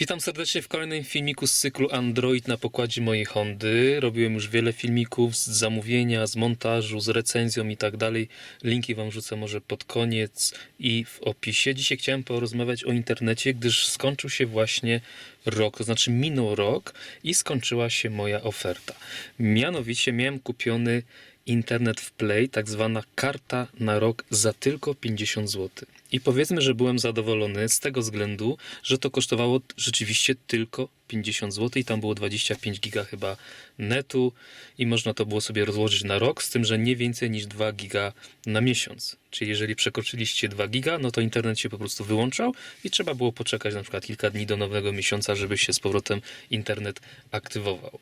Witam serdecznie w kolejnym filmiku z cyklu Android na pokładzie mojej Hondy. Robiłem już wiele filmików z zamówienia, z montażu, z recenzją i tak dalej. Linki Wam rzucę może pod koniec i w opisie. Dzisiaj chciałem porozmawiać o internecie, gdyż skończył się właśnie rok, to znaczy minął rok i skończyła się moja oferta. Mianowicie miałem kupiony internet w Play, tak zwana karta na rok za tylko 50 zł. I powiedzmy, że byłem zadowolony z tego względu, że to kosztowało rzeczywiście tylko 50 zł i tam było 25 giga chyba netu i można to było sobie rozłożyć na rok, z tym, że nie więcej niż 2 giga na miesiąc. Czyli jeżeli przekroczyliście 2 giga, no to internet się po prostu wyłączał i trzeba było poczekać na przykład kilka dni do nowego miesiąca, żeby się z powrotem internet aktywował.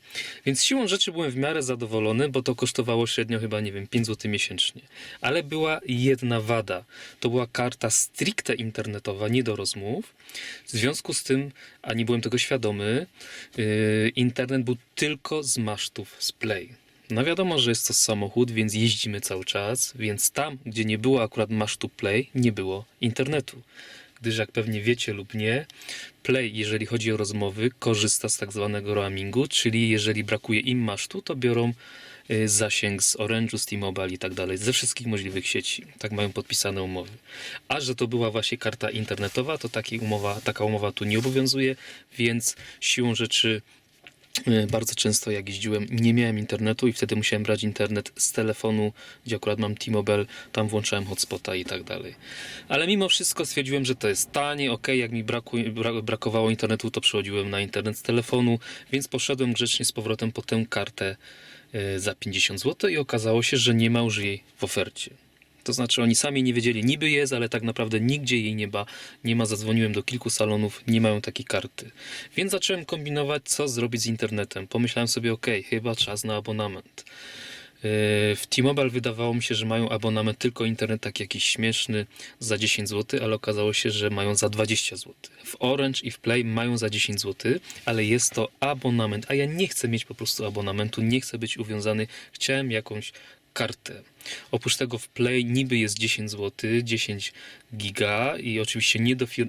Więc siłą rzeczy byłem w miarę zadowolony, bo to kosztowało średnio chyba, nie wiem, 5 zł miesięcznie. Ale była jedna wada. To była karta stricte internetowa, nie do rozmów. W związku z tym, a nie byłem tego świadomy, yy, internet był tylko z masztów z Play. No wiadomo, że jest to samochód, więc jeździmy cały czas, więc tam, gdzie nie było akurat masztu Play, nie było internetu. Gdyż jak pewnie wiecie lub nie, Play, jeżeli chodzi o rozmowy, korzysta z tak zwanego roamingu, czyli jeżeli brakuje im masztu, to biorą zasięg z Orange'u, z T-Mobile i tak dalej, ze wszystkich możliwych sieci. Tak mają podpisane umowy. A że to była właśnie karta internetowa, to taki umowa, taka umowa tu nie obowiązuje, więc siłą rzeczy y, bardzo często jak jeździłem nie miałem internetu i wtedy musiałem brać internet z telefonu, gdzie akurat mam T-Mobile, tam włączałem hotspota i tak dalej. Ale mimo wszystko stwierdziłem, że to jest tanie, ok, jak mi braku, bra, brakowało internetu, to przechodziłem na internet z telefonu, więc poszedłem grzecznie z powrotem po tę kartę y, za 50 zł i okazało się, że nie ma już jej w ofercie. To znaczy oni sami nie wiedzieli, niby jest, ale tak naprawdę nigdzie jej nie ma. Nie ma, zadzwoniłem do kilku salonów, nie mają takiej karty. Więc zacząłem kombinować, co zrobić z internetem. Pomyślałem sobie, ok, chyba czas na abonament. Yy, W T-Mobile wydawało mi się, że mają abonament tylko internet taki jakiś śmieszny za 10 zł, ale okazało się, że mają za 20 zł. W Orange i w Play mają za 10 zł, ale jest to abonament, a ja nie chcę mieć po prostu abonamentu, nie chcę być uwiązany, chciałem jakąś kartę. Oprócz tego w Play niby jest 10 zł, 10 giga i oczywiście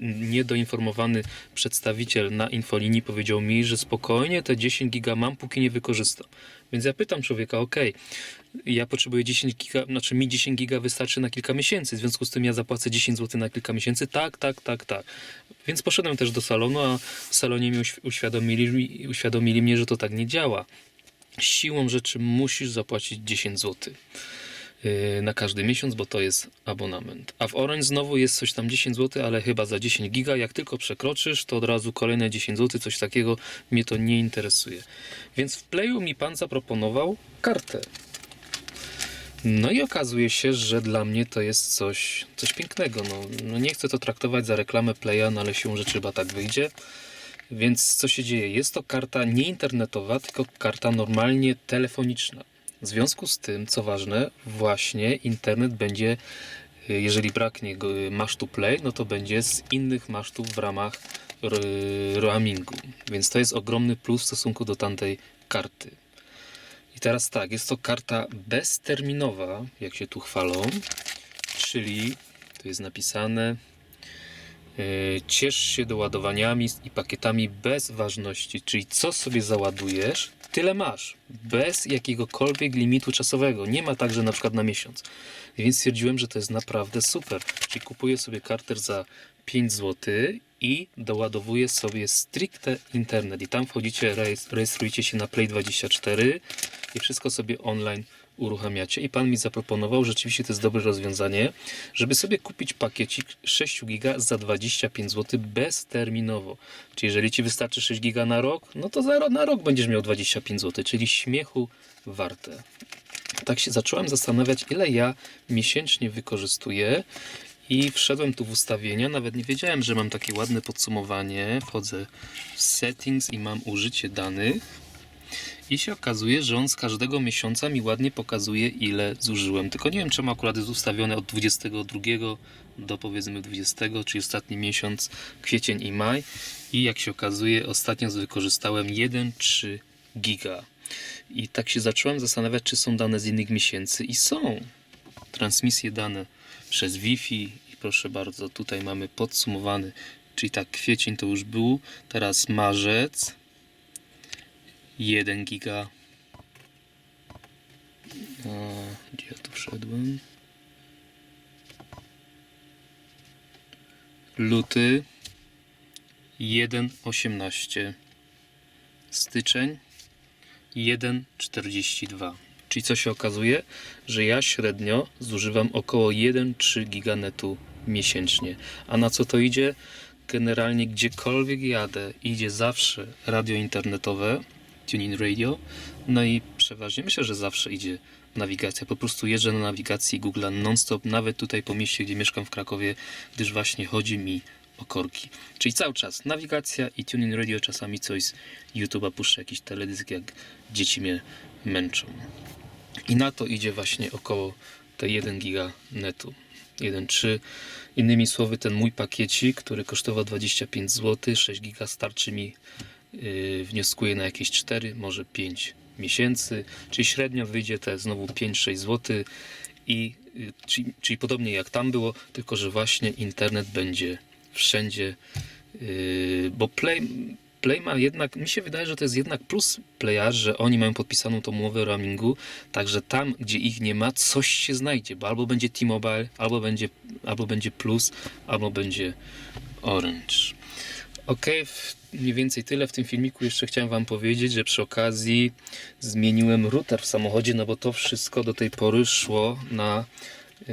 niedoinformowany przedstawiciel na infolinii powiedział mi, że spokojnie te 10 giga mam, póki nie wykorzystam. Więc ja pytam człowieka, ok, ja potrzebuję 10 giga, znaczy mi 10 giga wystarczy na kilka miesięcy, w związku z tym ja zapłacę 10 zł na kilka miesięcy. Tak, tak, tak, tak. Więc poszedłem też do salonu, a w salonie mi uświ- uświadomili, uświadomili mnie, że to tak nie działa siłą rzeczy musisz zapłacić 10 zł na każdy miesiąc, bo to jest abonament. A w Orange znowu jest coś tam 10 zł, ale chyba za 10 giga. Jak tylko przekroczysz, to od razu kolejne 10 zł, coś takiego. Mnie to nie interesuje. Więc w Playu mi pan zaproponował kartę. No i okazuje się, że dla mnie to jest coś, coś pięknego. No, no nie chcę to traktować za reklamę Playa, no ale siłą rzeczy chyba tak wyjdzie. Więc co się dzieje? Jest to karta nie internetowa, tylko karta normalnie telefoniczna. W związku z tym, co ważne, właśnie internet będzie, y, jeżeli braknie y, masztu Play, no to będzie z innych masztów w ramach roamingu. Więc to jest ogromny plus w stosunku do tamtej karty. I teraz tak, jest to karta bezterminowa, jak się tu chwalą, czyli tu jest napisane Yy, Ciesz się doładowaniami i pakietami bez ważności, czyli co sobie załadujesz, tyle masz, bez jakiegokolwiek limitu czasowego. Nie ma tak, że na przykład na miesiąc. Więc stwierdziłem, że to jest naprawdę super. Czyli kupuję sobie karter za 5 zł i doładowuję sobie stricte internet. I tam wchodzicie, rejestr- rejestrujecie się na Play24 i wszystko sobie online uruchamiacie. I pan mi zaproponował, rzeczywiście to jest dobre rozwiązanie, żeby sobie kupić pakiecik 6 giga za 25 zł bezterminowo. Czyli jeżeli ci wystarczy 6 giga na rok, no to za, na rok będziesz miał 25 zł, czyli śmiechu warte. Tak się zacząłem zastanawiać, ile ja miesięcznie wykorzystuję i wszedłem tu w ustawienia, nawet nie wiedziałem, że mam takie ładne podsumowanie. Wchodzę w settings i mam użycie danych. I się okazuje, że on z każdego miesiąca mi ładnie pokazuje, ile zużyłem. Tylko nie wiem, czemu akurat jest ustawione od 22 do powiedzmy 20, czyli ostatni miesiąc, kwiecień i maj. I jak się okazuje, ostatnio wykorzystałem 1,3 giga. I tak się zacząłem zastanawiać, czy są dane z innych miesięcy. I są transmisje dane przez Wi-Fi. I proszę bardzo, tutaj mamy podsumowany czyli tak, kwiecień to już był, teraz marzec, 1 giga. A, gdzie ja tu wszedłem? Luty 1,18 Styczeń 1,42 Czyli co się okazuje? Że ja średnio zużywam około 1,3 giganetu miesięcznie. A na co to idzie? Generalnie gdziekolwiek jadę, idzie zawsze radio internetowe, tuning radio, no i przeważnie myślę, że zawsze idzie nawigacja. Po prostu jeżdżę na nawigacji Google'a non-stop, nawet tutaj po mieście, gdzie mieszkam w Krakowie, gdyż właśnie chodzi mi o korki. Czyli cały czas nawigacja i tuning radio, czasami coś z YouTube'a puszczę, jakiś teledysk, jak dzieci mnie męczą. I na to idzie właśnie około te 1 giga netu. 1,3. Innymi słowy, ten mój pakiecik, który kosztował 25 zł, 6 giga starczy mi, yy, wnioskuję na jakieś 4, może 5 miesięcy, czyli średnio wyjdzie te znowu 5-6 zł i yy, czyli, czyli podobnie jak tam było, tylko że właśnie internet będzie wszędzie, yy, bo Play, Play ma jednak, mi się wydaje, że to jest jednak plus Playa, że oni mają podpisaną tą umowę roamingu, także tam, gdzie ich nie ma, coś się znajdzie, bo albo będzie T-Mobile, albo będzie, albo będzie Plus, albo będzie Orange. Ok, mniej więcej tyle w tym filmiku. Jeszcze chciałem Wam powiedzieć, że przy okazji zmieniłem router w samochodzie, no bo to wszystko do tej pory szło na y,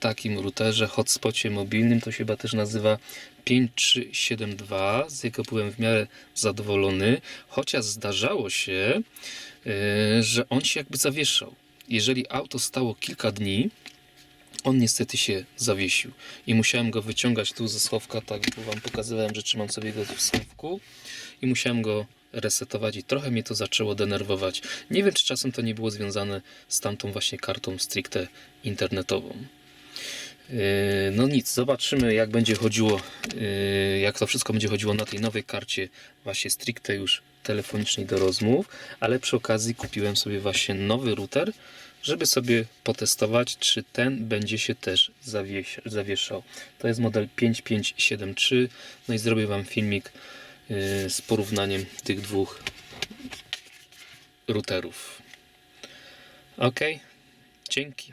takim routerze, hotspocie mobilnym. To się chyba też nazywa 5372, z jakiego byłem w miarę zadowolony, chociaż zdarzało się, y, że on się jakby zawieszał. Jeżeli auto stało kilka dni, on niestety się zawiesił i musiałem go wyciągać tu ze schowka, tak jak wam pokazywałem, że trzymam sobie go w schowku i musiałem go resetować i trochę mnie to zaczęło denerwować. Nie wiem, czy czasem to nie było związane z tamtą właśnie kartą stricte internetową. Yy, No nic, zobaczymy jak będzie chodziło, yy, jak to wszystko będzie chodziło na tej nowej karcie właśnie stricte już telefonicznej do rozmów, ale przy okazji kupiłem sobie właśnie nowy router, żeby sobie potestować, czy ten będzie się też zawieszał. To jest model 5573, no i zrobię Wam filmik yy, z porównaniem tych dwóch routerów. Ok, dzięki.